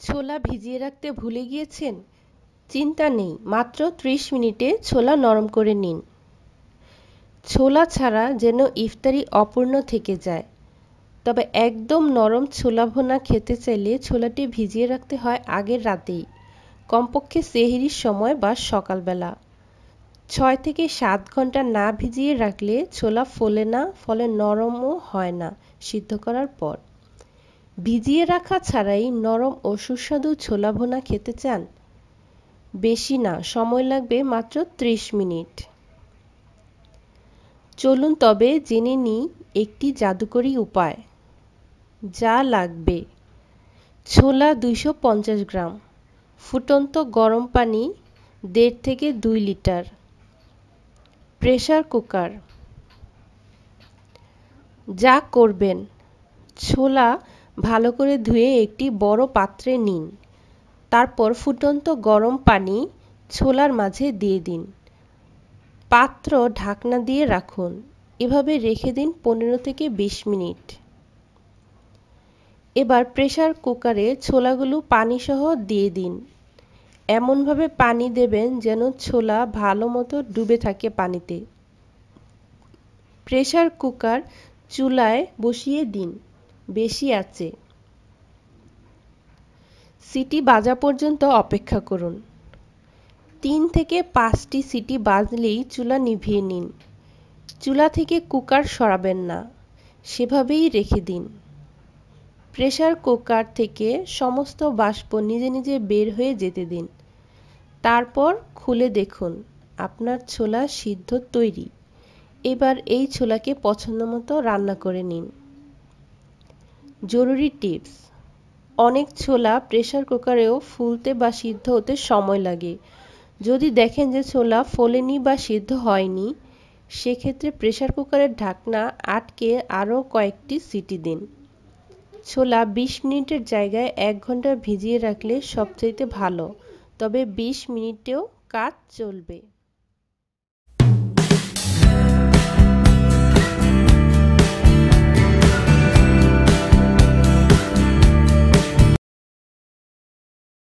ছোলা ভিজিয়ে রাখতে ভুলে গিয়েছেন? চিন্তা নেই, মাত্র 30 মিনিটে ছোলা নরম করে নিন। ছোলা ছাড়া যেন ইফতারি অপূর্ণ থেকে যায়। তবে একদম নরম ছোলা ভোনা খেতে চাইলে ছোলাটি ভিজিয়ে রাখতে হয় আগের রাতেই, কমপক্ষে সেহরির সময় বা সকালবেলা। ছয় থেকে সাত ঘণ্টা না ভিজিয়ে রাখলে ছোলা ফোলে না, ফলে নরমও হয় না, সিদ্ধ করার পর। ভিজিয়ে রাখা ছাড়াই নরম ও সুস্বাদু ছোলা ভোনা খেতে চান? বেশি না, সময় লাগবে মাত্র 30 মিনিট। চলুন তবে জেনে নিই একটি জাদুকরী উপায়। যা লাগবে। ছোলা দুইশো পঞ্চাশ গ্রাম, ফুটন্ত গরম পানি দেড় থেকে দুই লিটার প্রেশার কুকার। যা করবেন, ছোলা ভালো করে ধুয়ে একটি বড় পাত্রে নিন। তারপর ফুটন্ত গরম পানি ছোলার মাঝে দিয়ে দিন। পাত্র ঢাকনা দিয়ে রাখুন। এভাবে রেখে দিন পনেরো থেকে বিশ মিনিট। এবার প্রেশার কুকারে ছোলাগুলো পানিসহ দিয়ে দিন। এমনভাবে পানি দেবেন যেন ছোলা ভালো মতো ডুবে থাকে পানিতে। প্রেশার কুকার চুলায় বসিয়ে দিন। বেশি আছে। সিটি বাজা পর্যন্ত অপেক্ষা করুন। তিন থেকে পাঁচটি সিটি বাজলেই চুলা নিভিয়ে নিন। চুলা থেকে কুকার সরাবেন না, সেভাবেই রেখে দিন। প্রেশার কুকার থেকে সমস্ত বাষ্প নিজে নিজে বের হয়ে যেতে দিন। তারপর খুলে দেখুন, আপনার ছোলা সিদ্ধ তৈরি। এবার এই ছোলাকে পছন্দ মতো রান্না করে নিন। জরুরি টিপস। অনেক ছোলা প্রেশার কুকারেও ফুলতে বা সিদ্ধ হতে সময় লাগে। যদি দেখেন যে ছোলা ফোলেনি বা সিদ্ধ হয়নি, সেক্ষেত্রে প্রেশার কুকারের ঢাকনা আটকে আরও কয়েকটি সিটি দিন। ছোলা ২০ মিনিটের জায়গায় এক ঘণ্টা ভিজিয়ে রাখলে সবচাইতে ভালো, তবে ২০ মিনিটেও কাজ চলবে।